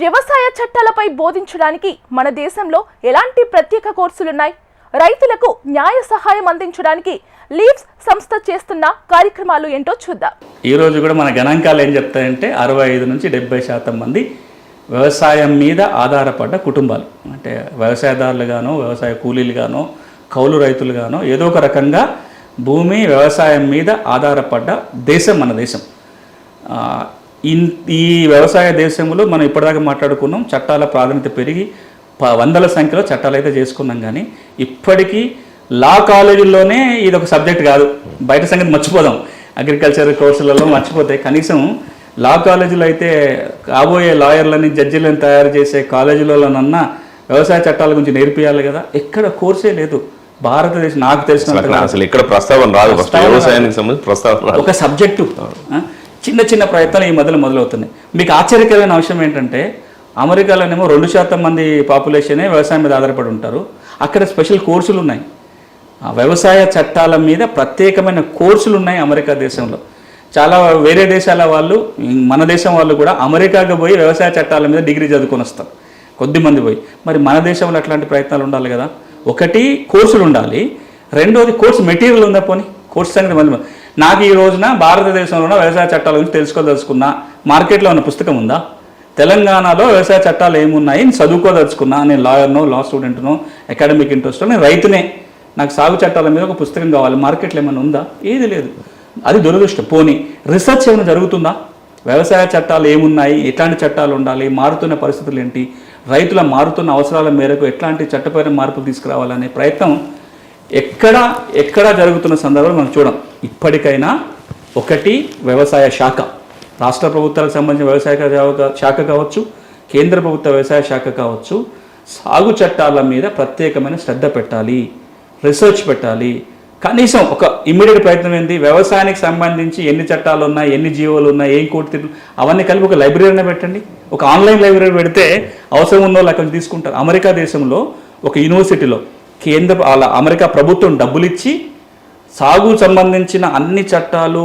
వ్యవసాయ చట్టాలపై బోధించడానికి మన దేశంలో ఎలాంటి ప్రత్యేక కోర్సులున్నాయి? రైతులకు న్యాయ సహాయం అందించడానికి లీవ్స్ సంస్థ చేస్తున్న కార్యక్రమాలు ఏంటో చూద్దాం. ఈ రోజు కూడా మన గణాంకాలు ఏం చెప్తాయంటే అరవై ఐదు నుంచి డెబ్బై శాతం మంది వ్యవసాయం మీద ఆధారపడ్డ కుటుంబాలు. అంటే వ్యవసాయదారులుగానో వ్యవసాయ కూలీలుగానో కౌలు రైతులుగానో ఏదో ఒక రకంగా భూమి వ్యవసాయం మీద ఆధారపడ్డ దేశం మన దేశం. ఈ వ్యవసాయ దేశంలో మనం ఇప్పటిదాకా మాట్లాడుకున్నాం చట్టాల ప్రాధాన్యత పెరిగి ప- వందల సంఖ్యలో చట్టాలు అయితే చేసుకున్నాం కానీ ఇప్పటికీ లా కాలేజీల్లోనే ఇది ఒక సబ్జెక్ట్ కాదు. బయట సంగతి మర్చిపోదాం. అగ్రికల్చర్ కోర్సులలో మర్చిపోతే కనీసం లా కాలేజీలో అయితే కాబోయే లాయర్లని జడ్జిలను తయారు చేసే కాలేజీలలోనన్నా వ్యవసాయ చట్టాల గురించి నేర్పియాలి కదా. ఎక్కడ కోర్సే లేదు. భారతదేశం నాకు తెలిసినంత అసలు ఇక్కడ ప్రస్తావన రాదు. వ్యవసాయానికి సంబంధించి ప్రస్తావన ఒక సబ్జెక్టు. చిన్న చిన్న ప్రయత్నాలు ఈ మధ్యలో మొదలవుతున్నాయి. మీకు ఆశ్చర్యకరమైన అంశం ఏంటంటే అమెరికాలోనేమో రెండు శాతం మంది పాపులేషనే వ్యవసాయం మీద ఆధారపడి ఉంటారు. అక్కడ స్పెషల్ కోర్సులు ఉన్నాయి. వ్యవసాయ చట్టాల మీద ప్రత్యేకమైన కోర్సులు ఉన్నాయి అమెరికా దేశంలో. చాలా వేరే దేశాల వాళ్ళు మన దేశం వాళ్ళు కూడా అమెరికాకు పోయి వ్యవసాయ చట్టాల మీద డిగ్రీ చదువుకొని వస్తారు. కొద్ది మంది పోయి. మరి మన దేశంలో అట్లాంటి ప్రయత్నాలు ఉండాలి కదా. ఒకటి కోర్సులు ఉండాలి. రెండోది కోర్సు మెటీరియల్ ఉందా పోనీ? కోర్సు సంగతి మళ్ళీ నాకు ఈ రోజున భారతదేశంలో ఉన్న వ్యవసాయ చట్టాల గురించి తెలుసుకోదలుచుకున్నా మార్కెట్లో ఉన్న పుస్తకం ఉందా? తెలంగాణలో వ్యవసాయ చట్టాలు ఏమున్నాయి నేను చదువుకోదలుచుకున్నా? నేను లాయర్నో లా స్టూడెంట్నో అకాడమిక్ ఇంట్రెస్ట్ నేను రైతునే. నాకు సాగు చట్టాల మీద ఒక పుస్తకం కావాలి. మార్కెట్లో ఏమైనా ఉందా? ఏది లేదు. అది దురదృష్టం. పోనీ రీసెర్చ్ ఏమైనా జరుగుతుందా? వ్యవసాయ చట్టాలు ఏమున్నాయి? ఎట్లాంటి చట్టాలు ఉండాలి? మారుతున్న పరిస్థితులు ఏంటి? రైతుల మారుతున్న అవసరాల మేరకు ఎట్లాంటి చట్టపరమైన మార్పులు తీసుకురావాలనే ప్రయత్నం ఎక్కడ ఎక్కడ జరుగుతున్న సందర్భంలో మనం చూడం. ఇప్పటికైనా ఒకటి వ్యవసాయ శాఖ. రాష్ట్ర ప్రభుత్వాలకు సంబంధించిన వ్యవసాయ శాఖ- శాఖ కావచ్చు కేంద్ర ప్రభుత్వ వ్యవసాయ శాఖ కావచ్చు సాగు చట్టాల మీద ప్రత్యేకమైన శ్రద్ధ పెట్టాలి రీసెర్చ్ పెట్టాలి. కనీసం ఒక ఇమ్మీడియట్ ప్రయత్నం ఏంది? వ్యవసాయానికి సంబంధించి ఎన్ని చట్టాలు ఉన్నాయి ఎన్ని జీవోలు ఉన్నాయి ఏం కోర్టు అవన్నీ కలిపి ఒక లైబ్రరీనే పెట్టండి. ఒక ఆన్లైన్ లైబ్రరీ పెడితే అవసరం ఉన్న వాళ్ళు అక్కడ తీసుకుంటారు. అమెరికా దేశంలో ఒక యూనివర్సిటీలో కేంద్ర అలా అమెరికా ప్రభుత్వం డబ్బులు ఇచ్చి సాగు సంబంధించిన అన్ని చట్టాలు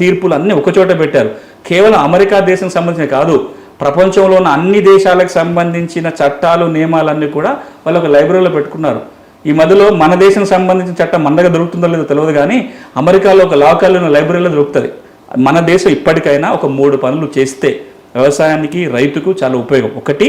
తీర్పులు అన్నీ ఒకచోట పెట్టారు. కేవలం అమెరికా దేశం సంబంధించిన కాదు ప్రపంచంలో ఉన్న అన్ని దేశాలకు సంబంధించిన చట్టాలు నియమాలన్నీ కూడా వాళ్ళు ఒక లైబ్రరీలో పెట్టుకున్నారు. ఈ మధ్యలో మన దేశం సంబంధించిన చట్టం మన దగ్గర దొరుకుతుందో లేదో తెలియదు కానీ అమెరికాలో ఒక లాకల్ లైబ్రరీలో దొరుకుతుంది. మన దేశం ఇప్పటికైనా ఒక మూడు పనులు చేస్తే వ్యవసాయానికి రైతుకు చాలా ఉపయోగం. ఒకటి